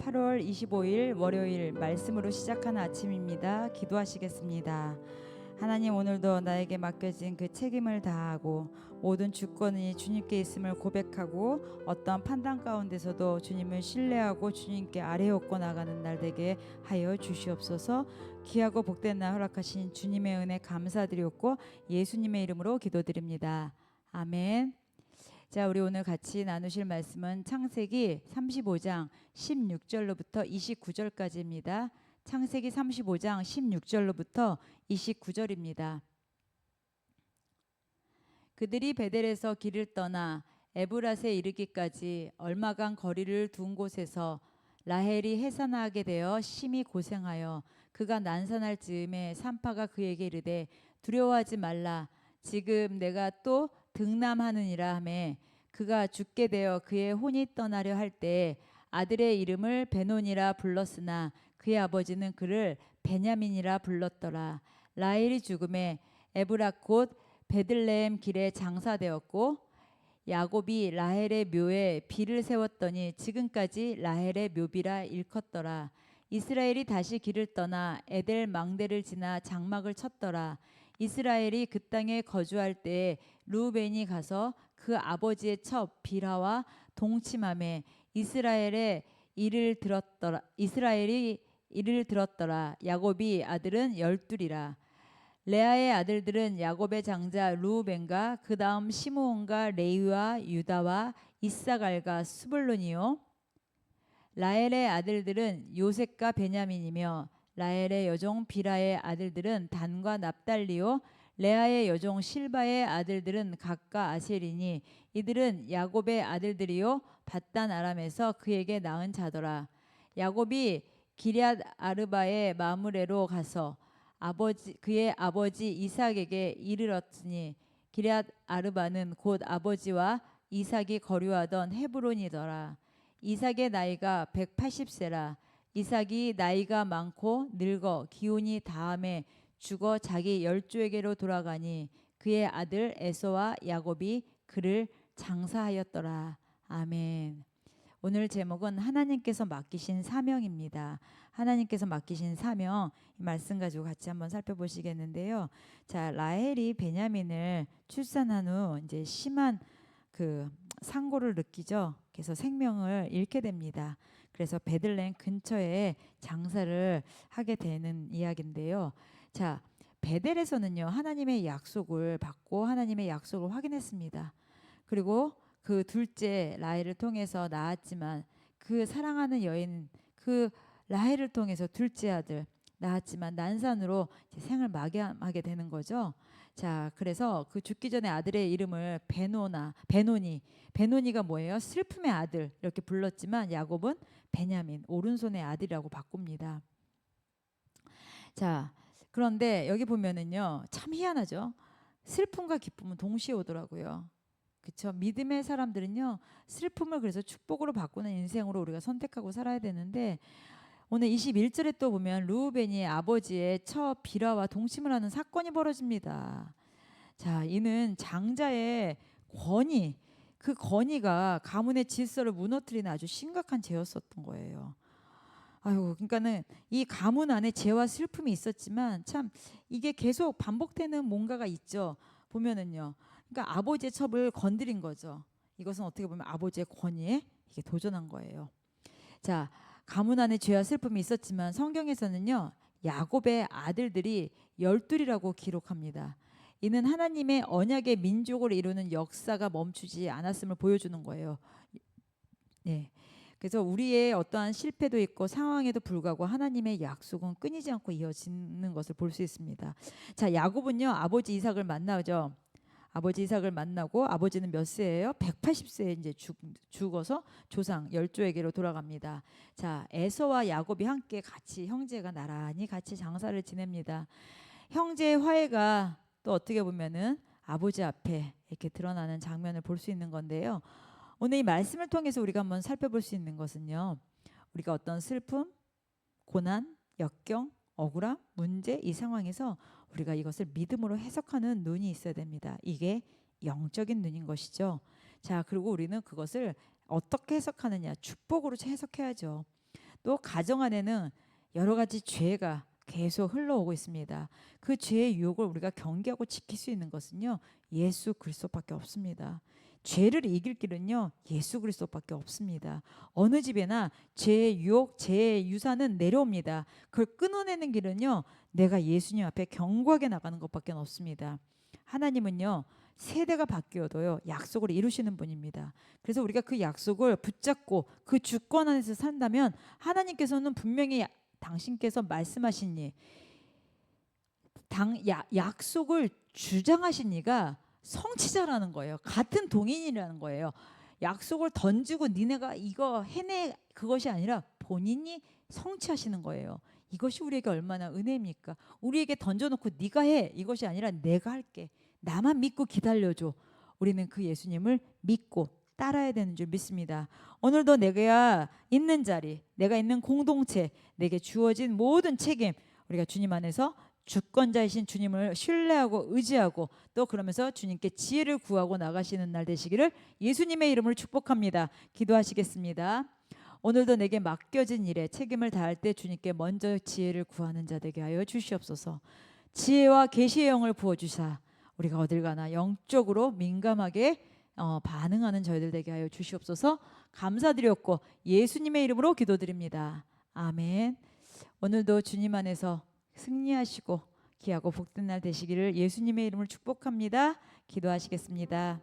8월 25일 월요일 말씀으로 시작하는 아침입니다. 기도하시겠습니다. 하나님 오늘도 나에게 맡겨진 그 책임을 다하고 모든 주권이 주님께 있음을 고백하고 어떠한 판단 가운데서도 주님을 신뢰하고 주님께 아뢰옵고 나가는 날 되게 하여 주시옵소서 귀하고 복된 날 허락하신 주님의 은혜 감사드리옵고 예수님의 이름으로 기도드립니다. 아멘. 자, 우리 오늘 같이 나누실 말씀은 창세기 35장 16절로부터 29절까지입니다. 창세기 35장 16절로부터 29절입니다. 그들이 베델에서 길을 떠나 에브라스에 이르기까지 얼마간 거리를 둔 곳에서 라헬이 해산하게 되어 심히 고생하여 그가 난산할 즈음에 산파가 그에게 이르되 두려워하지 말라 지금 내가 또 등남하느니라 하매 그가 죽게 되어 그의 혼이 떠나려 할때 아들의 이름을 베논이라 불렀으나 그의 아버지는 그를 베냐민이라 불렀더라. 라헬이 죽음에 에브락 곧 베들레헴 길에 장사되었고 야곱이 라헬의 묘에 비를 세웠더니 지금까지 라헬의 묘비라 일컫더라. 이스라엘이 다시 길을 떠나 에델 망대를 지나 장막을 쳤더라 이스라엘이 그 땅에 거주할 때에 루벤이 가서 그 아버지의 첩 비라와 동침함에 이스라엘의 이를 들었더라 이스라엘이 이를 들었더라. 야곱이 아들은 열둘이라. 레아의 아들들은 야곱의 장자 루벤과 그 다음 시므온과 레위와 유다와 이사갈과 수블론이요. 라헬의 아들들은 요셉과 베냐민이며 라헬의 여종 비라의 아들들은 단과 납달리요 레아의 여종 실바의 아들들은 각과 아셀이니 이들은 야곱의 아들들이요 바단 아람에서 그에게 낳은 자더라. 야곱이 기럇 아르바의 마무레로 가서 아버지 그의 아버지 이삭에게 이르렀으니 기럇 아르바는 곧 아버지와 이삭이 거류하던 헤브론이더라. 이삭의 나이가 180세라 이삭이 나이가 많고 늙어 기운이 다함에 죽어 자기 열조에게로 돌아가니 그의 아들 에서와 야곱이 그를 장사하였더라. 아멘. 오늘 제목은 하나님께서 맡기신 사명입니다. 하나님께서 맡기신 사명 이 말씀 가지고 같이 한번 살펴보시겠는데요. 자, 라헬이 베냐민을 출산한 후 이제 심한 그 상고를 느끼죠. 그래서 생명을 잃게 됩니다. 그래서 베들레헴 근처에 장사를 하게 되는 이야기인데요. 자, 베델에서는요. 하나님의 약속을 받고 하나님의 약속을 확인했습니다. 그리고 그 둘째 라헬을 통해서 낳았지만 그 사랑하는 여인 그 라헬을 통해서 둘째 아들 낳았지만 난산으로 생을 마감하게 되는 거죠. 자, 그래서 그 죽기 전에 아들의 이름을 베노나 베노니 베노니가 뭐예요? 슬픔의 아들 이렇게 불렀지만 야곱은 베냐민 오른손의 아들이라고 바꿉니다. 자, 그런데 여기 보면은요 참 희한하죠. 슬픔과 기쁨은 동시에 오더라고요. 그렇죠. 믿음의 사람들은요 슬픔을 그래서 축복으로 바꾸는 인생으로 우리가 선택하고 살아야 되는데 오늘 21절에 또 보면 루벤이 아버지의 처 비라와 동침을 하는 사건이 벌어집니다. 자, 이는 장자의 권위, 그 권위가 가문의 질서를 무너뜨리는 아주 심각한 죄였었던 거예요. 아유, 그러니까는 이 가문 안에 죄와 슬픔이 있었지만 참 이게 계속 반복되는 뭔가가 있죠. 보면은요. 그러니까 아버지의 첩을 건드린 거죠. 이것은 어떻게 보면 아버지의 권위에 이게 도전한 거예요. 자, 가문 안에 죄와 슬픔이 있었지만 성경에서는요. 야곱의 아들들이 열둘이라고 기록합니다. 이는 하나님의 언약의 민족을 이루는 역사가 멈추지 않았음을 보여주는 거예요. 네. 그래서 우리의 어떠한 실패도 있고 상황에도 불구하고 하나님의 약속은 끊이지 않고 이어지는 것을 볼 수 있습니다. 자, 야곱은요 아버지 이삭을 만나죠. 아버지 이삭을 만나고 아버지는 몇 세예요? 180세에 이제 죽, 죽어서 조상 열조에게로 돌아갑니다. 자, 에서와 야곱이 함께 같이 형제가 나란히 같이 장사를 지냅니다. 형제의 화해가 또 어떻게 보면은 아버지 앞에 이렇게 드러나는 장면을 볼 수 있는 건데요. 오늘 이 말씀을 통해서 우리가 한번 살펴볼 수 있는 것은요. 우리가 어떤 슬픔, 고난, 역경, 억울함, 문제 이 상황에서 우리가 이것을 믿음으로 해석하는 눈이 있어야 됩니다. 이게 영적인 눈인 것이죠. 자, 그리고 우리는 그것을 어떻게 해석하느냐? 축복으로 해석해야죠. 또 가정 안에는 여러 가지 죄가 계속 흘러오고 있습니다. 그 죄의 유혹을 우리가 경계하고 지킬 수 있는 것은요. 예수 그리스도밖에 없습니다. 죄를 이길 길은요. 예수 그리스도밖에 없습니다. 어느 집에나 죄의 유혹, 죄의 유산은 내려옵니다. 그걸 끊어내는 길은요. 내가 예수님 앞에 견고하게 나가는 것밖에 없습니다. 하나님은요. 세대가 바뀌어도요. 약속을 이루시는 분입니다. 그래서 우리가 그 약속을 붙잡고 그 주권 안에서 산다면 하나님께서는 분명히 당신께서 말씀하신 이 당, 야, 약속을 주장하신 이가 성취자라는 거예요. 같은 동인이라는 거예요. 약속을 던지고 니네가 이거 해내 그것이 아니라 본인이 성취하시는 거예요. 이것이 우리에게 얼마나 은혜입니까? 우리에게 던져놓고 네가 해 이것이 아니라 내가 할게. 나만 믿고 기다려줘. 우리는 그 예수님을 믿고 따라야 되는 줄 믿습니다. 오늘도 내가 있는 자리, 내가 있는 공동체, 내게 주어진 모든 책임 우리가 주님 안에서 주권자이신 주님을 신뢰하고 의지하고 또 그러면서 주님께 지혜를 구하고 나가시는 날 되시기를 예수님의 이름으로 축복합니다. 기도하시겠습니다. 오늘도 내게 맡겨진 일에 책임을 다할 때 주님께 먼저 지혜를 구하는 자 되게 하여 주시옵소서. 지혜와 계시의 영을 부어 주사 우리가 어딜 가나 영적으로 민감하게 어, 반응하는 저희들 되게 하여 주시옵소서. 감사드렸고 예수님의 이름으로 기도드립니다. 아멘. 오늘도 주님 안에서 승리하시고 귀하고 복된 날 되시기를 예수님의 이름을 축복합니다. 기도하시겠습니다.